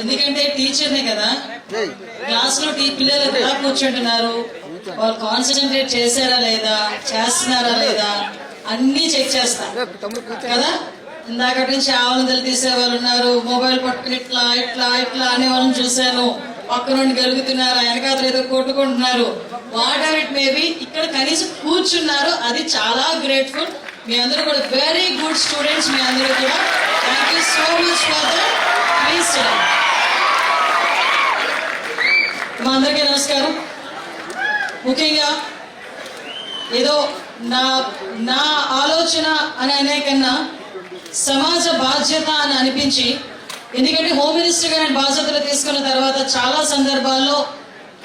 ఎందుకంటే టీచర్నే కదా. క్లాస్లో టీ పిల్లలు ఎలా కూర్చుంటున్నారు? వాళ్ళు కాన్సన్ట్రేట్ చేశారా లేదా? చేస్తున్నారా లేదా? అన్ని చెక్ చేస్తా కదా? ఇందాక నుంచి ఆవనదలు తీసే వాళ్ళు ఉన్నారు. మొబైల్ పట్టుకుని ఇట్లా ఇట్లా ఇట్లా అనే వాళ్ళని చూశాను. పక్క నుండి గలుగుతున్నారు. వెనకాతలు ఏదో కొట్టుకుంటున్నారు. వాట్ ఎవర్ ఇట్ మేబీ ఇక్కడ కనీసం కూర్చున్నారు. అది చాలా గ్రేట్ఫుల్ మీ అందరూ కూడా వెరీ గుడ్ స్టూడెంట్స్ మీ అందరూ కూడా. Thank you so much for the please మా అందరికీ నమస్కారం. ముఖ్యంగా ఏదో నా నా ఆలోచన అని అనే కన్నా సమాజ బాధ్యత అని అనిపించి ఎందుకంటే హోమ్ మినిస్టర్ నేను బాధ్యతలు తీసుకున్న తర్వాత చాలా సందర్భాల్లో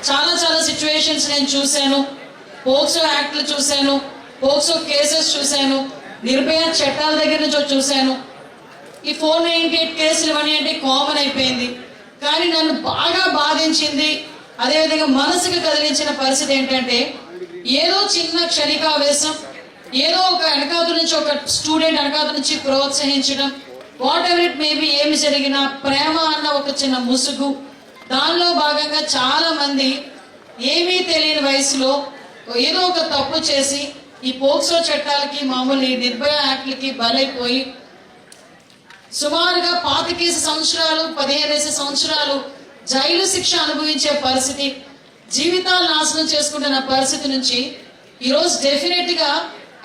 చాలా చాలా సిచ్యువేషన్స్ నేను చూశాను. పోక్సో యాక్ట్లు చూశాను. పోక్సో కేసెస్ చూశాను. నిర్భయ చట్టాల దగ్గర నుంచి చూశాను. ఈ ఫోర్ నైన్టీ ఎయిట్ కేసులు ఇవన్నీ అంటే కామన్ అయిపోయింది. కానీ నన్ను బాగా బాధించింది అదేవిధంగా మనసుకు కదిలించిన పరిస్థితి ఏంటంటే ఏదో చిన్న క్షణికావేశం ఏదో ఒక వెనకాదు నుంచి ఒక స్టూడెంట్ వెనకాదు నుంచి ప్రోత్సహించడం వాట్ ఎవర్ ఇట్ మేబీ ఏమి జరిగినా ప్రేమ అన్న ఒక చిన్న ముసుగు. దానిలో భాగంగా చాలా మంది ఏమీ తెలియని వయసులో ఏదో ఒక తప్పు చేసి ఈ పోక్సో చట్టాలకి మామూలు ఈ నిర్భయ యాక్ట్లకి బలైపోయి సుమారుగా పాతికేసి సంవత్సరాలు పదిహేనేసి సంవత్సరాలు జైలు శిక్ష అనుభవించే పరిస్థితి జీవితాలు నాశనం చేసుకుంటున్న పరిస్థితి నుంచి ఈరోజు డెఫినెట్గా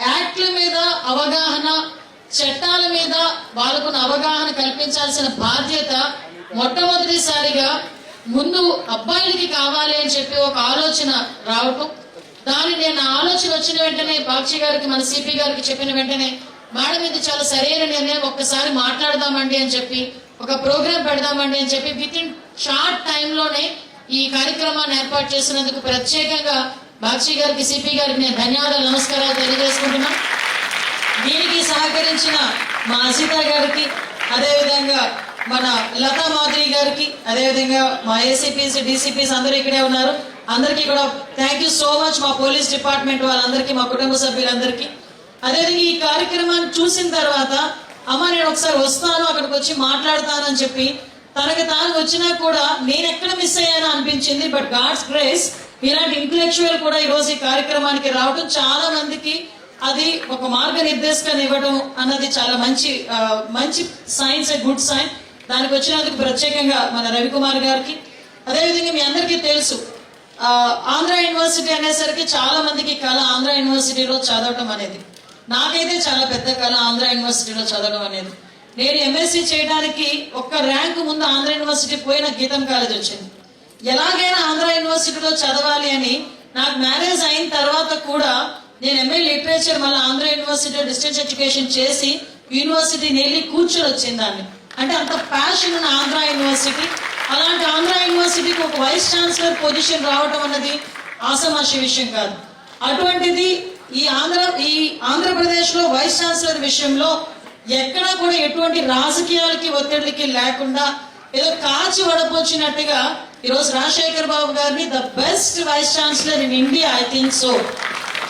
యాక్ట్ల మీద అవగాహన చట్టాల మీద వాళ్ళకున్న అవగాహన కల్పించాల్సిన బాధ్యత మొట్టమొదటిసారిగా ముందు అబ్బాయిలకి కావాలి అని చెప్పి ఒక ఆలోచన రావటం. దాని నేను ఆలోచన వచ్చిన వెంటనే బాక్షి గారికి మన సిపి గారికి చెప్పిన వెంటనే మేడం ఇది చాలా సరైన నిర్ణయం ఒక్కసారి మాట్లాడదామండి అని చెప్పి ఒక ప్రోగ్రామ్ పెడదామండి అని చెప్పి విత్ ఇన్ షార్ట్ టైంలోనే ఈ కార్యక్రమాన్ని ఏర్పాటు చేసినందుకు ప్రత్యేకంగా బాక్షి గారికి సిపి గారికి నేను ధన్యవాదాలు నమస్కారాలు తెలియజేసుకుంటున్నాను దీనికి సహకరించిన మా అసిత గారికి అదేవిధంగా మన లతా మాధురి గారికి అదేవిధంగా మా ఏసీపీస్ డీసీపీస్ అందరూ ఇక్కడే ఉన్నారు. అందరికీ కూడా థ్యాంక్ యూ సో మచ్ మా పోలీస్ డిపార్ట్మెంట్ వాళ్ళందరికీ మా కుటుంబ సభ్యులందరికీ. అదేవిధంగా ఈ కార్యక్రమాన్ని చూసిన తర్వాత అమ్మ నేను ఒకసారి వస్తాను అక్కడికి వచ్చి మాట్లాడతాను అని చెప్పి తనకి తాను వచ్చినా కూడా నేను ఎక్కడ మిస్ అయ్యానో అనిపించింది. బట్ గాడ్స్ గ్రేస్ ఇలాంటి ఇంటలెక్చువల్ కూడా ఈరోజు ఈ కార్యక్రమానికి రావడం చాలా మందికి అది ఒక మార్గనిర్దేశకాన్ని ఇవ్వడం అన్నది చాలా మంచి మంచి సైన్స్ గుడ్ సైన్ దానికి వచ్చినందుకు ప్రత్యేకంగా మన రవికుమార్ గారికి. అదేవిధంగా మీ అందరికీ తెలుసు ఆంధ్ర యూనివర్సిటీ అనేసరికి చాలా మందికి కళ ఆంధ్ర యూనివర్సిటీలో చదవటం అనేది. నాకైతే చాలా పెద్ద కళ ఆంధ్ర యూనివర్సిటీలో చదవడం అనేది. నేను ఎంఎస్సి చేయడానికి ఒక్క ర్యాంకు ముందు ఆంధ్ర యూనివర్సిటీ పోయిన గీతం కాలేజ్ వచ్చింది. ఎలాగైనా ఆంధ్ర యూనివర్సిటీలో చదవాలి అని నాకు మ్యారేజ్ అయిన తర్వాత కూడా నేను ఎంఏ లిటరేచర్ మళ్ళీ ఆంధ్ర యూనివర్సిటీ డిస్టెన్స్ ఎడ్యుకేషన్ చేసి యూనివర్సిటీని వెళ్ళి కూర్చొని వచ్చింది దాన్ని అంటే అంత ప్యాషన్ ఉన్న ఆంధ్ర యూనివర్సిటీ అలాంటి ఆంధ్ర యూనివర్సిటీకి ఒక వైస్ ఛాన్సలర్ పొజిషన్ రావటం అన్నది ఆసమాషి విషయం కాదు. అటువంటిది ఈ ఆంధ్ర ఈ ఆంధ్రప్రదేశ్లో వైస్ ఛాన్సలర్ విషయంలో ఎక్కడా కూడా ఎటువంటి రాజకీయాలకి ఒత్తిడికి లేకుండా ఏదో కాచి వడపొచ్చినట్టుగా ఈరోజు రాజశేఖర్ బాబు గారిని the best vice chancellor in India I think so.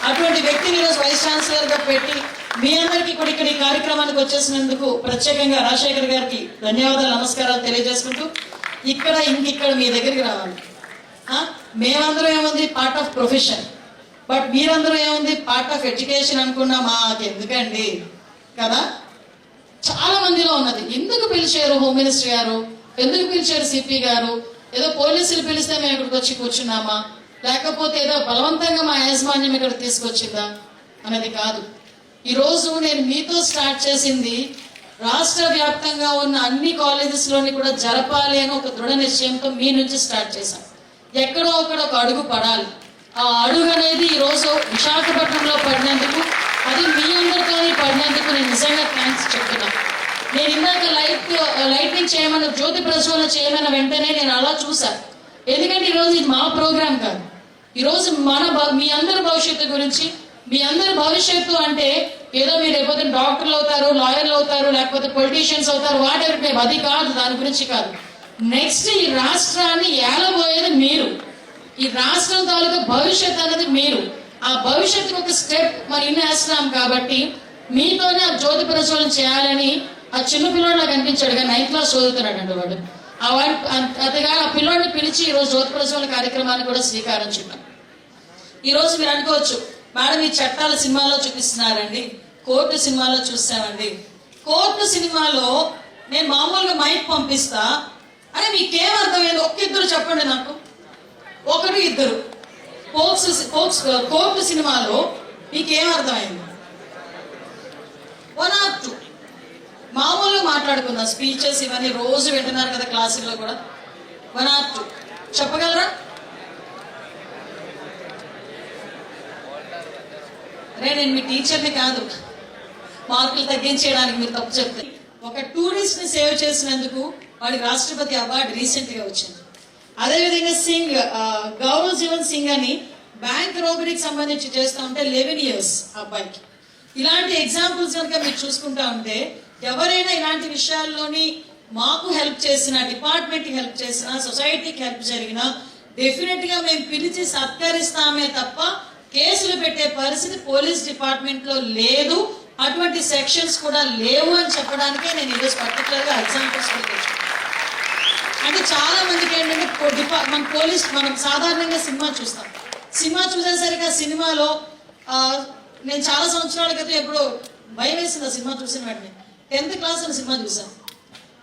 అటువంటి వ్యక్తిని ఈరోజు వైస్ ఛాన్సలర్గా పెట్టి మీ అందరికీ కూడా ఇక్కడ ఈ కార్యక్రమానికి వచ్చేసినందుకు ప్రత్యేకంగా రాజశేఖర్ గారికి ధన్యవాదాలు నమస్కారాలు తెలియజేసుకుంటూ ఇక్కడ ఇంకిక్కడ మీ దగ్గరికి రావాలి. మేమందరం ఏముంది? పార్ట్ ఆఫ్ ప్రొఫెషన్ బట్ మీరందరూ ఏముంది? పార్ట్ ఆఫ్ ఎడ్యుకేషన్ అనుకున్నా. మాకు ఎందుకండి కదా? చాలా మందిలో ఉన్నది. ఎందుకు పిలిచారు హోమ్ మినిస్టర్ గారు? ఎందుకు పిలిచారు సిపి గారు? ఏదో పోలీసులు పిలిస్తే మేము ఇక్కడికి వచ్చి కూర్చున్నామా? లేకపోతే ఏదో బలవంతంగా మా యాజమాన్యం ఇక్కడ తీసుకొచ్చిందా? అనేది కాదు. ఈరోజు నేను మీతో స్టార్ట్ చేసింది రాష్ట్ర వ్యాప్తంగా ఉన్న అన్ని కాలేజెస్లోని కూడా జరపాలి అని ఒక దృఢ నిశ్చయంతో మీ నుంచి స్టార్ట్ చేశాం. ఎక్కడో ఒకడ ఒక అడుగు పడాలి. ఆ అడుగు అనేది ఈ రోజు విశాఖపట్నంలో పడినందుకు అది మీ అందరితో పడినందుకు నేను నిజంగా థ్యాంక్స్ చెప్తున్నా. నేను ఇందాక లైట్ లైటింగ్ చేయమని జ్యోతి ప్రజ్వలన చేయమన్న వెంటనే నేను అలా చూశాను ఎందుకంటే ఈరోజు ఇది మా ప్రోగ్రాం కాదు. ఈరోజు మన మీ అందరి భవిష్యత్తు గురించి మీ అందరి భవిష్యత్తు అంటే ఏదో మీరు లేకపోతే డాక్టర్లు అవుతారు లాయర్లు అవుతారు లేకపోతే పొలిటీషియన్స్ అవుతారు వాట్ ఎవర్ మేము అది కాదు దాని గురించి కాదు. నెక్స్ట్ ఈ రాష్ట్రాన్ని ఏలబోయేది మీరు. ఈ రాష్ట్రం తాలూకా భవిష్యత్ అనేది మీరు. ఆ భవిష్యత్తుకు ఒక స్టెప్ మరి ఇన్ని వేస్తున్నాం కాబట్టి మీతోనే ఆ జ్యోతి ప్రజ్వలన చేయాలని ఆ చిన్న పిల్లోడు నాకు అనిపించాడు. కానీ నైన్త్ క్లాస్ చదువుతున్నాడు వాడు. ఆ వాడి అతగా ఆ పిల్లోడిని పిలిచి ఈ రోజు జ్యోతి ప్రజ్వలన కార్యక్రమాన్ని కూడా స్వీకారం చుట్టాం ఈరోజు మీరు అనుకోవచ్చు మేడం ఈ చట్టాలు సినిమాలో చూపిస్తున్నారండి. కోర్టు సినిమాలో చూస్తామండి. కోర్టు సినిమాలో నేను మామూలుగా మైక్ పంపిస్తా. అరే మీకేం అర్థమైంది? ఒక్క ఇద్దరు చెప్పండి నాకు. ఒకటి ఇద్దరు. పోక్స్ పోక్స్ కోర్టు సినిమాలో మీకేం అర్థమైంది? One or two. మామూలుగా మాట్లాడుకుందాం. స్పీచెస్ ఇవన్నీ రోజు వింటున్నారు కదా క్లాసుల్లో కూడా. One or two. చెప్పగలరా? అరే నేను మీ టీచర్ని కాదు. మార్కులు తగ్గించేయడానికి మీరు తప్పు చెప్తే. ఒక టూరిస్ట్ని సేవ్ చేసినందుకు వాడికి రాష్ట్రపతి అవార్డు రీసెంట్గా వచ్చింది. అదేవిధంగా సింగ్ గౌరవ్ జీవన్ సింగ్ అని బ్యాంక్ రోబరీకి సంబంధించి చేస్తూ ఉంటే లెవెన్ ఇయర్స్ అబ్బాయికి. ఇలాంటి ఎగ్జాంపుల్స్ కనుక మీరు చూసుకుంటా ఉంటే ఎవరైనా ఇలాంటి విషయాల్లోని మాకు హెల్ప్ చేసిన డిపార్ట్మెంట్కి హెల్ప్ చేసిన సొసైటీకి హెల్ప్ జరిగినా డెఫినెట్గా మేము పిలిచి సత్కరిస్తామే తప్ప కేసులు పెట్టే పరిస్థితి పోలీస్ డిపార్ట్మెంట్లో లేదు. అటువంటి సెక్షన్స్ కూడా లేవు అని చెప్పడానికే నేను ఈరోజు పర్టికులర్గా ఎగ్జాంపుల్స్ అంటే చాలా మందికి ఏంటంటే డిపా- మన పోలీస్ మనం సాధారణంగా సినిమా చూస్తాం. సినిమా చూసేసరికి ఆ సినిమాలో నేను చాలా సంవత్సరాల క్రితం ఎప్పుడు భయం వేసింది ఆ సినిమా చూసిన వెంటనే. టెన్త్ క్లాస్ అని సినిమా చూసాను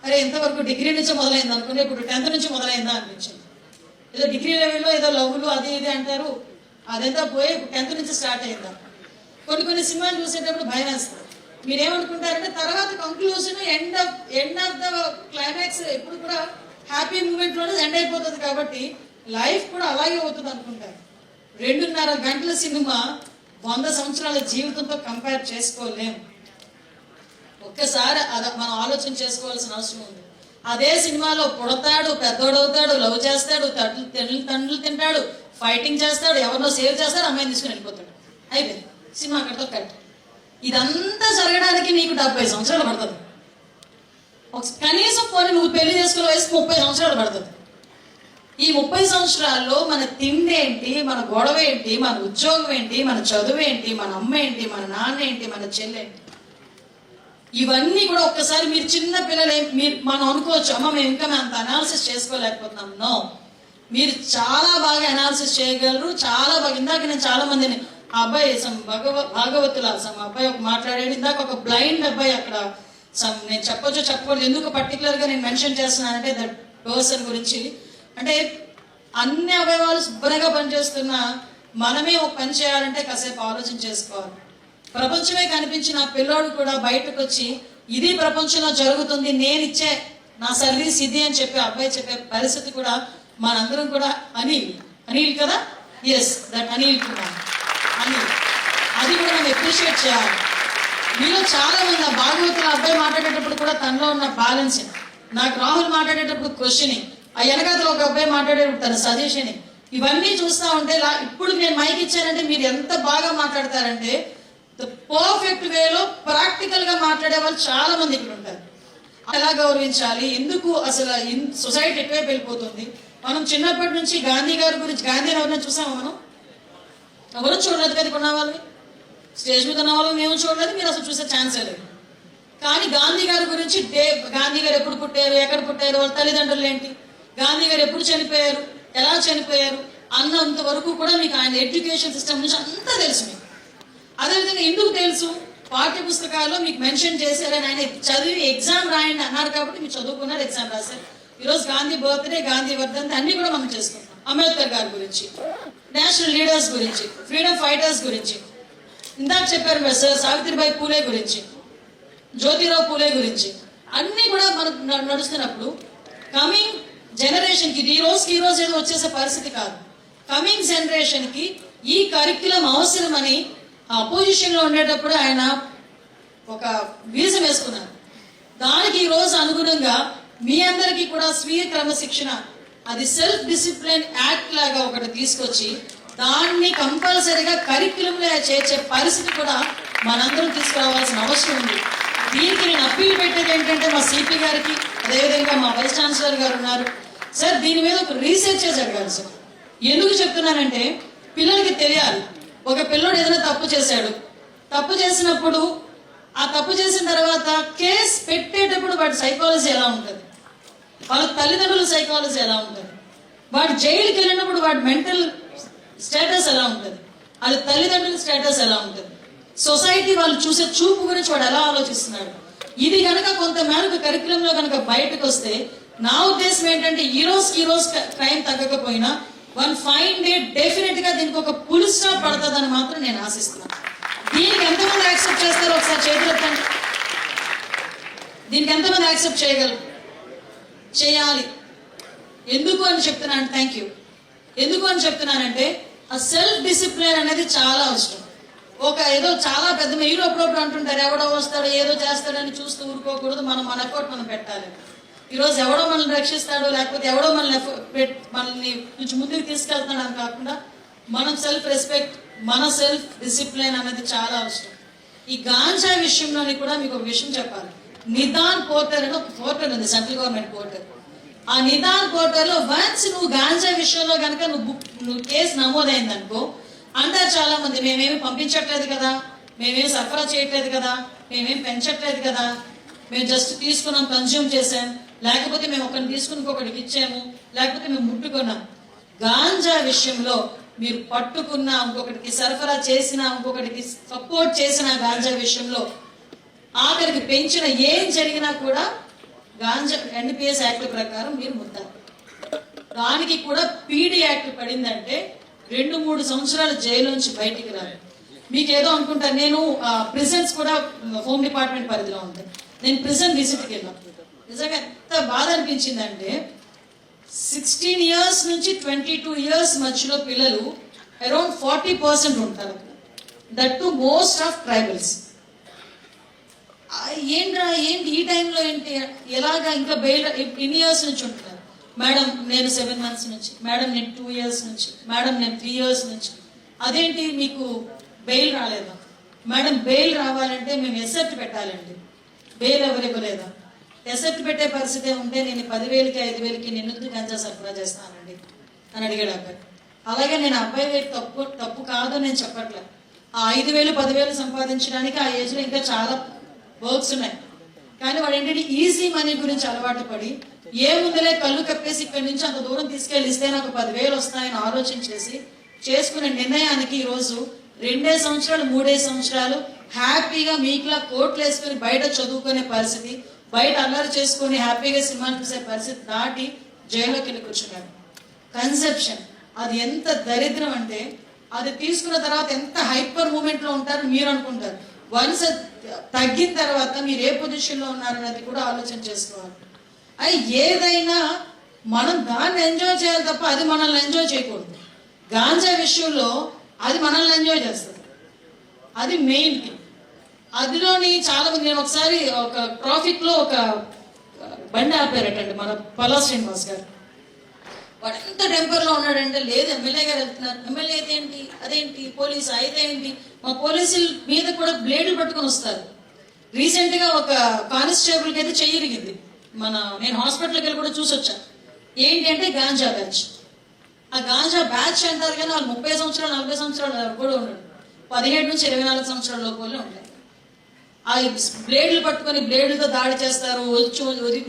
అరే ఎంతవరకు డిగ్రీ నుంచి మొదలైంది అనుకుని ఇప్పుడు టెన్త్ నుంచి మొదలైందా అనిపించింది. ఏదో డిగ్రీ లెవెల్లో ఏదో లవ్లు అది ఇది అంటారు. అదంతా పోయి టెన్త్ నుంచి స్టార్ట్ అయిందా. కొన్ని కొన్ని సినిమాలు చూసేటప్పుడు భయం వేస్తుంది మీరేమనుకుంటారంటే తర్వాత conclusion end of end of the climax ఎప్పుడు కూడా హ్యాపీ మూమెంట్లోనే ఎండ్ అయిపోతుంది కాబట్టి లైఫ్ కూడా అలాగే అవుతుంది అనుకుంటారు. రెండున్నర గంటల సినిమా వంద సంవత్సరాల జీవితంతో కంపేర్ చేసుకోలేము ఒక్కసారి అద మనం ఆలోచన చేసుకోవాల్సిన అవసరం ఉంది. అదే సినిమాలో పుడతాడు పెద్దోడవుతాడు లవ్ చేస్తాడు తట్లు తండ్రులు తండ్రులు తింటాడు ఫైటింగ్ చేస్తాడు ఎవరినో సేవ్ చేస్తాడు అమ్మాయిని తీసుకుని వెళ్ళిపోతాడు. అయిపోయింది. సినిమా అక్కడితో కట్ ఇదంతా జరగడానికి నీకు డెబ్బై సంవత్సరాలు పడుతుంది. ఒక కనీసం పోనీ నువ్వు పెళ్ళి చేసుకునే వయసు ముప్పై సంవత్సరాలు పడుతుంది. ఈ ముప్పై సంవత్సరాల్లో మన తిండి ఏంటి మన గొడవ ఏంటి మన ఉద్యోగం ఏంటి మన చదువు ఏంటి మన అమ్మ ఏంటి మన నాన్న ఏంటి మన చెల్లెంటి? ఇవన్నీ కూడా ఒక్కసారి మీరు చిన్న పిల్లలే మీరు మనం అనుకోవచ్చు అమ్మ మేము ఇంకా మేము అంత అనాలిసిస్ చేసుకోలేకపోతున్నాం. నో మీరు చాలా బాగా అనాలిసిస్ చేయగలరు. చాలా బాగా ఇందాక నేను చాలా మందిని ఆ అబ్బాయి సమ్ భగవ భాగవతుల సమ్ అబ్బాయి ఒక మాట్లాడాడు. ఇందాక ఒక బ్లైండ్ అబ్బాయి అక్కడ సమ్ నేను చెప్పొచ్చు చెప్పకూడదు. ఎందుకు పర్టికులర్గా నేను మెన్షన్ చేస్తున్నానంటే దట్ పర్సన్ గురించి. అంటే అన్ని అవయవాలు శుభ్రంగా పనిచేస్తున్న మనమే ఒక పని చేయాలంటే కాసేపు ఆలోచన చేసుకోవాలి. ప్రపంచమే కనిపించిన పిల్లోడు కూడా బయటకు వచ్చి ఇది ప్రపంచంలో జరుగుతుంది నేను ఇచ్చే నా సర్వీస్ ఇది అని చెప్పి అబ్బాయి చెప్పే పరిస్థితి కూడా మనందరం కూడా అనిల్ అనిల్ కదా? Yes that Anil Kumar Anil. అది కూడా మనం ఎప్రిషియేట్ చేయాలి. మీలో చాలా మంది ఆ భాగవతుల అబ్బాయి మాట్లాడేటప్పుడు కూడా తనలో ఉన్న బ్యాలెన్స్ నాకు రాహుల్ మాట్లాడేటప్పుడు క్వశ్చనింగ్ ఆ వెనకాతలో ఒక అబ్బాయి మాట్లాడేటప్పుడు తన సజెషన్ ఇవన్నీ చూస్తా ఉంటే లా- ఇప్పుడు నేను మైక్ ఇచ్చానంటే మీరు ఎంత బాగా మాట్లాడతారంటే ద పర్ఫెక్ట్ వేలో ప్రాక్టికల్గా మాట్లాడే వాళ్ళు చాలా మంది ఇక్కడ ఉంటారు. ఎలా గౌరవించాలి. ఎందుకు అసలు సొసైటీ ఎటువైపు వెళ్ళిపోతుంది? మనం చిన్నప్పటి నుంచి గాంధీ గారి గురించి గాంధీ ఎవరిని చూసామా మనం? ఎవరు చూడలేదు కదా ఇక్కడ ఉన్న వాళ్ళని స్టేజ్ మీద ఉన్న వాళ్ళు మేము చూడలేదు మీరు అసలు చూసే ఛాన్సే లేదు. కానీ గాంధీ గారి గురించి డే గాంధీ గారు ఎప్పుడు పుట్టారు ఎక్కడ పుట్టారు వాళ్ళ తల్లిదండ్రులు ఏంటి? గాంధీ గారు ఎప్పుడు చనిపోయారు ఎలా చనిపోయారు అన్నంత వరకు కూడా మీకు ఆయన ఎడ్యుకేషన్ సిస్టమ్ నుంచి అంతా తెలుసు మీకు. అదేవిధంగా ఎందుకు తెలుసు? పాఠ్య పుస్తకాల్లో మీకు మెన్షన్ చేశారని ఆయన చదివి ఎగ్జామ్ రాయండి అన్నారు కాబట్టి మీరు చదువుకున్నారు ఎగ్జామ్ రాశారు. ఈరోజు గాంధీ బర్త్డే గాంధీ వర్ధంతి అన్ని కూడా మనం చేసుకుంటాం. అంబేద్కర్ గారి గురించి నేషనల్ లీడర్స్ గురించి ఫ్రీడమ్ ఫైటర్స్ గురించి. ఇందాక చెప్పారు సార్ సావిత్రిబాయి పూలే గురించి జ్యోతిరావు పూలే గురించి. అన్ని కూడా మనం నడుస్తున్నప్పుడు కమింగ్ జనరేషన్కి ఈ రోజుకి ఈ రోజు ఏదో వచ్చేసే పరిస్థితి కాదు. కమింగ్ జనరేషన్కి ఈ కరిక్యులం అవసరమని అపోజిషన్లో ఉండేటప్పుడు ఆయన ఒక బీజం వేసుకున్నారు. దానికి ఈ రోజు అనుగుణంగా మీ అందరికీ కూడా స్వీయ క్రమశిక్షణ అది సెల్ఫ్ డిసిప్లిన్ యాక్ట్ లాగా ఒకటి తీసుకొచ్చి దాన్ని కంపల్సరీగా కరిక్యులంలో చేర్చే పరిస్థితి కూడా మనందరం తీసుకురావాల్సిన అవసరం ఉంది. దీనికి నేను అప్పీల్ పెట్టేది ఏంటంటే మా సిపి గారికి అదేవిధంగా మా వైస్ ఛాన్సలర్ గారు ఉన్నారు. సార్ దీని మీద ఒక రీసెర్చ్ జరగాలి సార్. ఎందుకు చెప్తున్నానంటే పిల్లలకి తెలియాలి. ఒక పిల్లోడు ఏదైనా తప్పు చేశాడు. తప్పు చేసినప్పుడు ఆ తప్పు చేసిన తర్వాత కేసు పెట్టేటప్పుడు వాటి సైకాలజీ ఎలా ఉంటుంది? వాళ్ళ తల్లిదండ్రుల సైకాలజీ ఎలా ఉంటుంది? వాడు జైలుకి వెళ్ళినప్పుడు వాడి మెంటల్ స్టేటస్ ఎలా ఉంటుంది? వాళ్ళ తల్లిదండ్రుల స్టేటస్ ఎలా ఉంటుంది? సొసైటీ వాళ్ళు చూసే చూపు గురించి వాడు ఎలా ఆలోచిస్తున్నాడు? ఇది కనుక కొంత మేరకు కరికులంలో కనుక బయటకు వస్తే నా ఉద్దేశం ఏంటంటే ఈ రోజు ఈ రోజు క్రైమ్ తగ్గకపోయినా వన్ ఫైన్ డే డెఫినెట్గా దీనికి ఒక పులి స్టాప్ పడుతుందని మాత్రం నేను ఆశిస్తున్నాను. దీనికి ఎంతమంది యాక్సెప్ట్ చేస్తారో ఒకసారి చేతులు దీనికి ఎంతమంది యాక్సెప్ట్ చేయగలరు? చేయాలి. ఎందుకు అని చెప్తున్నాను థ్యాంక్ యూ ఎందుకు అని చెప్తున్నానంటే ఆ సెల్ఫ్ డిసిప్లిన్ అనేది చాలా అవసరం. ఒక ఏదో చాలా పెద్ద మీరు అప్పుడప్పుడు అంటుంటారు ఎవడో వస్తాడో ఏదో చేస్తాడని చూస్తూ ఊరుకోకూడదు మనం మన ఎఫర్ట్ మనం పెట్టాలి. ఈరోజు ఎవడో మనల్ని రక్షిస్తాడో లేకపోతే ఎవడో మనల్ని మనల్ని కొంచెం ముందుకు తీసుకెళ్తున్నాడు అని కాకుండా మనం సెల్ఫ్ రెస్పెక్ట్ మన సెల్ఫ్ డిసిప్లిన్ అనేది చాలా అవసరం. ఈ గాంజా విషయంలోని కూడా మీకు ఒక విషయం చెప్పాలి. నిదాన్ పోర్టర్ అని ఒక పోర్టర్ ఉంది సెంట్రల్ గవర్నమెంట్ పోర్టర్ ఆ నిదాన్ పోర్టర్లో వన్స్ నువ్వు గాంజా విషయంలో కనుక నువ్వు బుక్ నువ్వు కేసు నమోదైంది అనుకో అంటారు చాలా మంది మేమేమి పంపించట్లేదు కదా మేమేమి సరఫరా చేయట్లేదు కదా మేమేం పెంచట్లేదు కదా మేము జస్ట్ తీసుకున్నాం కన్జ్యూమ్ చేసాం లేకపోతే మేము ఒకరిని తీసుకుని ఒకటికి ఇచ్చాము లేకపోతే మేము ముట్టుకున్నాం గాంజా విషయంలో మీరు పట్టుకున్న ఇంకొకటికి సరఫరా చేసిన ఇంకొకటికి సపోర్ట్ చేసిన గాంజా విషయంలో ఆఖరికి పెంచిన ఏం జరిగినా కూడా గాంజా ఎన్పిఎస్ యాక్ట్ ప్రకారం మీరు ముద్దారు దానికి కూడా పీడీ యాక్ట్ పడిందంటే రెండు మూడు సంవత్సరాలు జైలు నుంచి బయటికి రాలి మీకు ఏదో అనుకుంటారు నేను ప్రిజన్స్ కూడా హోమ్ డిపార్ట్మెంట్ పరిధిలో ఉంది. నేను ప్రిజన్ విజిట్కి వెళ్ళాను. నిజంగా ఎంత బాధ అనిపించిందంటే సిక్స్టీన్ ఇయర్స్ నుంచి ట్వంటీ టూ ఇయర్స్ మధ్యలో పిల్లలు అరౌండ్ ఫార్టీ పర్సెంట్ ఉంటారు. That too most of tribals ఏంట్రా ఏంటి ఈ టైంలో ఏంటి? ఎలాగా ఇంకా బెయిల్ ఎన్ని ఇయర్స్ నుంచి ఉంటున్నారు? మేడం నేను సెవెన్ మంత్స్ నుంచి. మేడం నేను టూ ఇయర్స్ నుంచి. మేడం నేను త్రీ ఇయర్స్ నుంచి. అదేంటి మీకు బెయిల్ రాలేదా? మేడం బెయిల్ రావాలంటే మేము ఎసెప్ట్ పెట్టాలండి. బెయిల్ ఎవరు ఇవ్వలేదా? ఎసెప్ట్ పెట్టే పరిస్థితి ఉంటే నేను పదివేలకి ఐదు వేలకి నిన్ను గంజా సరఫరా చేస్తానండి? అని అడిగాడు అబ్బాయి. అలాగే నేను అబ్బాయి వేలు తప్పు తప్పు కాదు నేను చెప్పట్లేదు ఆ ఐదు వేలు పదివేలు సంపాదించడానికి ఆ ఏజ్లో ఇంకా చాలా వర్క్స్ ఉన్నాయి. కానీ వాడు ఏంటంటే ఈజీ మనీ గురించి అలవాటు పడి ఏ ముందులే కళ్ళు కప్పేసి ఇక్కడి నుంచి అంత దూరం తీసుకెళ్ళి ఇస్తే నాకు పదివేలు వస్తాయని ఆలోచన చేసి చేసుకునే నిర్ణయానికి ఈరోజు రెండే సంవత్సరాలు మూడే సంవత్సరాలు హ్యాపీగా మీకులా కోట్లు వేసుకుని బయట చదువుకునే పరిస్థితి బయట అల్లరి చేసుకుని హ్యాపీగా సినిమాలు చూసే పరిస్థితి దాటి జైల్లోకి వెళ్ళి కూర్చున్నాడు. కన్సెప్షన్. అది ఎంత దరిద్రం అంటే అది తీసుకున్న తర్వాత ఎంత హైపర్ మూమెంట్లో ఉంటారో మీరు అనుకుంటారు. వన్స్ తగ్గిన తర్వాత మీరు ఏ పొజిషన్లో ఉన్నారనేది కూడా ఆలోచన చేసుకోవాలి. అది ఏదైనా మనం దాన్ని ఎంజాయ్ చేయాలి తప్ప అది మనల్ని ఎంజాయ్ చేయకూడదు. గాంజా విషయంలో అది మనల్ని ఎంజాయ్ చేస్తుంది. అది మెయిన్ థింగ్ అదిలోని చాలా మంది నేను ఒకసారి ఒక ట్రాఫిక్లో ఒక బండి ఆపారటండి మన పలా శ్రీనివాస్ గారు. వాడు ఎంత టెంపర్లో ఉన్నాడంటే లేదు ఎమ్మెల్యే గారు వెళ్తున్నారు. ఎమ్మెల్యే అయితే ఏంటి? అదేంటి? పోలీసు అయితే ఏంటి? మా పోలీసుల మీద కూడా బ్లేడ్లు పట్టుకొని వస్తారు. రీసెంట్గా ఒక కానిస్టేబుల్కి అయితే చెయ్యిరిగింది మన నేను హాస్పిటల్కి వెళ్ళి కూడా చూసొచ్చా ఏంటి అంటే గాంజా బ్యాచ్ ఆ గాంజా బ్యాచ్ అంటారు కానీ వాళ్ళు ముప్పై సంవత్సరాలు నలభై సంవత్సరాలు కూడా ఉన్నాడు పదిహేడు నుంచి ఇరవై నాలుగు సంవత్సరాల లోపలే ఉంటాయి. ఆ బ్లేడ్లు పట్టుకొని బ్లేడ్లతో దాడి చేస్తారు వచ్చి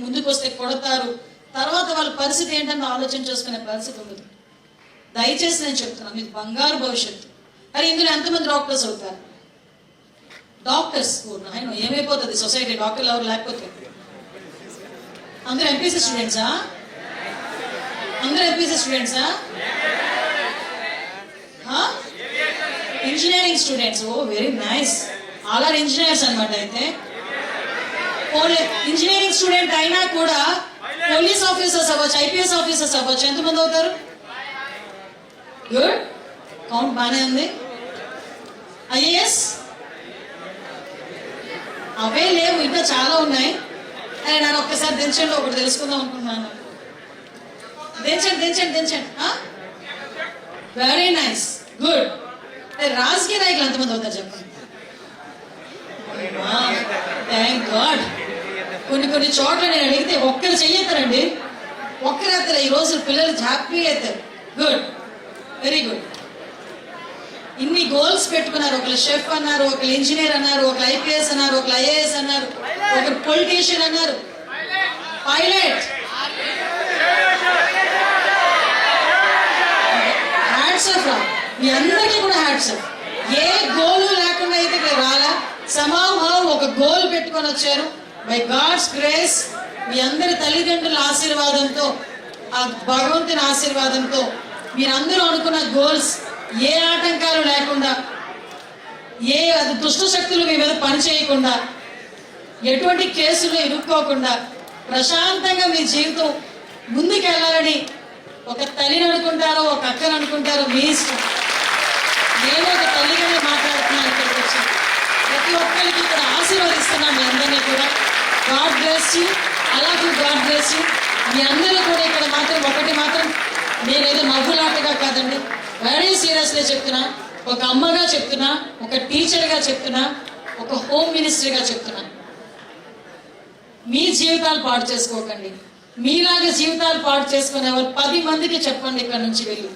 ముందుకు వస్తే కొడతారు. తర్వాత వాళ్ళ పరిస్థితి ఏంటని ఆలోచన చేసుకునే పరిస్థితి ఉండదు. దయచేసి నేను చెప్తున్నాను మీకు బంగారు భవిష్యత్తు. మరి ఇందులో ఎంతమంది డాక్టర్స్ అవుతారు డాక్టర్స్ ఆయన ఏమైపోతుంది? సొసైటీ డాక్టర్లు ఎవరు లేకపోతే? అందరూ ఎంపీసీ స్టూడెంట్సా? అందరూ MPC స్టూడెంట్సా? Engineering students. Oh very nice. All are engineers అనమాట అయితే. ఇంజనీరింగ్ స్టూడెంట్ అయినా కూడా పోలీస్ ఆఫీసర్స్ అవ్వచ్చు ఐపీఎస్ ఆఫీసర్స్ అవ్వచ్చు ఎంతమంది అవుతారు? గుడ్. కౌంట్ బాగానే ఉంది. ఐఏఎస్? అవే లేవు ఇంకా చాలా ఉన్నాయి. అరే నేను ఒక్కసారి దించండి ఒకటి తెలుసుకుందాం అనుకుంటున్నాను. దించండి దించండి దించండి. వెరీ నైస్ గుడ్ రాజకీయ నాయకులు ఎంతమంది అవుతారు చెప్పండి. థ్యాంక్ గాడ్ కొన్ని కొన్ని చోట్ల నేను అడిగితే ఒక్కరు చెయ్యతారండి ఒక్కరు ఎత్తారు ఈ రోజు పిల్లలు హ్యాపీ అవుతారు గుడ్ వెరీ గుడ్ ఇన్ని గోల్స్ పెట్టుకున్నారు. ఒకరు షెఫ్ అన్నారు ఒకరు ఇంజనీర్ అన్నారు ఒకరు ఐపీఎస్ అన్నారు ఒకరు ఐఏఎస్ అన్నారు ఒకరు పొలిటీషియన్ అన్నారు. పైలట్ హ్యాట్స్ ఆఫ్ రా. మీ అందరికీ కూడా హ్యాట్స్ ఆఫ్ ఏ గోలు లేకుండా అయితే ఇక్కడ రాలా. సమాహం ఒక గోల్ పెట్టుకొని వచ్చారు. బై గాడ్స్ గ్రేస్ మీ అందరి తల్లిదండ్రుల ఆశీర్వాదంతో ఆ భగవంతుని ఆశీర్వాదంతో మీరందరూ అనుకున్న గోల్స్ ఏ ఆటంకాలు లేకుండా ఏ అది దుష్ట శక్తులు మీ మీద పనిచేయకుండా ఎటువంటి కేసులు ఇరుక్కోకుండా ప్రశాంతంగా మీ జీవితం ముందుకెళ్ళాలని ఒక తల్లిని అనుకుంటారో ఒక అక్కని అనుకుంటారో మీ ఇష్టం. నేను ఒక తల్లిగానే మాట్లాడుతున్నాను ఇక్కడికి వచ్చి. ప్రతి ఒక్కరికి ఇక్కడ ఆశీర్వదిస్తున్నాను మీ అందరినీ కూడా. గాడ్ బ్లెస్ యూ అలాగే గాడ్ బ్లెస్ యూ మీ అందరూ కూడా ఇక్కడ మాత్రం ఒకటి మాత్రం నేనేదో నవ్వులాటగా కాదండి. వెరీ సీరియస్గా చెప్తున్నా ఒక అమ్మగా చెప్తున్నా ఒక టీచర్గా చెప్తున్నా ఒక హోమ్ మినిస్టర్గా చెప్తున్నా. మీ జీవితాలు పాడు చేసుకోకండి. మీలాగా జీవితాలు పాడు చేసుకునే వాళ్ళు పది మందికి చెప్పండి ఇక్కడ నుంచి వెళ్ళి.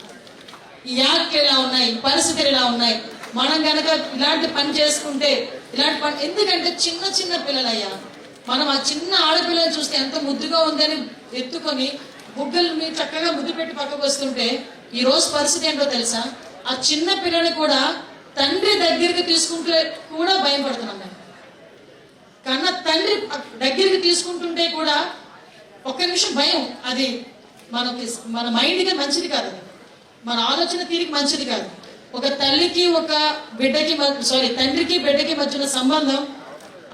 ఈ యాక్ట్ ఎలా ఉన్నాయి? పరిస్థితులు ఎలా ఉన్నాయి? మనం కనుక ఇలాంటి పని చేసుకుంటే ఇలాంటి పని ఎందుకంటే చిన్న చిన్న పిల్లలయ్యా. మనం ఆ చిన్న ఆడపిల్లని చూస్తే ఎంత ముద్దుగా ఉందని ఎత్తుకొని బుగ్గలు మీరు చక్కగా ముద్దు పెట్టి పక్కకు వస్తుంటే ఈ రోజు పరిస్థితి ఏంటో తెలుసా? ఆ చిన్న పిల్లలు కూడా తండ్రి దగ్గరికి తీసుకుంటే కూడా భయం పడుతున్నాం మేము. కన్నా తండ్రి దగ్గరికి తీసుకుంటుంటే కూడా ఒక్క నిమిషం భయం. అది మనకి మన మైండ్కి మంచిది కాదు అది. మన ఆలోచన తీరికి మంచిది కాదు. ఒక తల్లికి ఒక బిడ్డకి సారీ తండ్రికి బిడ్డకి మధ్యన సంబంధం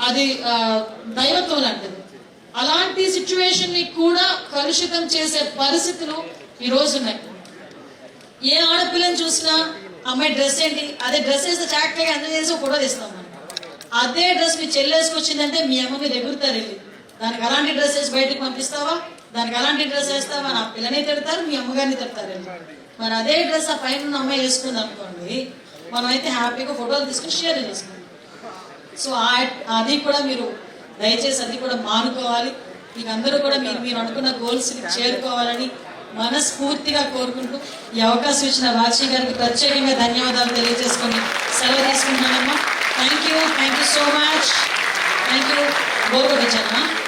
అది దైవత్వం లాంటిది. అలాంటి సిచ్యువేషన్ని కూడా కలుషితం చేసే పరిస్థితులు ఈ రోజు ఉన్నాయి. ఏ ఆడపిల్లని చూసినా అమ్మాయి డ్రెస్ ఏంటి? అదే డ్రెస్ వేస్తే చాక్గా అందజేసి చేసి ఫోటో తీస్తాం మనం. అదే డ్రెస్ మీ చెల్లేసుకొచ్చిందంటే మీ అమ్మ మీద ఎగురుతారు వెళ్ళి. దానికి అలాంటి డ్రెస్ వేసి బయటకు పంపిస్తావా? దానికి అలాంటి డ్రెస్ వేస్తావా? నా పిల్లని తిడతారు మీ అమ్మగారిని తిడతారు వెళ్ళి. మరి అదే డ్రెస్ ఆ పైన ఉన్న అమ్మాయి వేసుకుంది అనుకోండి మనం అయితే హ్యాపీగా ఫోటోలు తీసుకుని షేర్ చేసుకుంటాం. సో ఆ- అది కూడా మీరు దయచేసి అది కూడా మానుకోవాలి. మీకు అందరూ కూడా మీరు మీరు అనుకున్న గోల్స్ చేరుకోవాలని మనస్ఫూర్తిగా కోరుకుంటూ ఈ అవకాశం ఇచ్చిన రాజీ గారికి ప్రత్యేకంగా ధన్యవాదాలు తెలియజేసుకొని సెలవు తీసుకుంటున్నానమ్మా. Thank you thank you so much thank you bore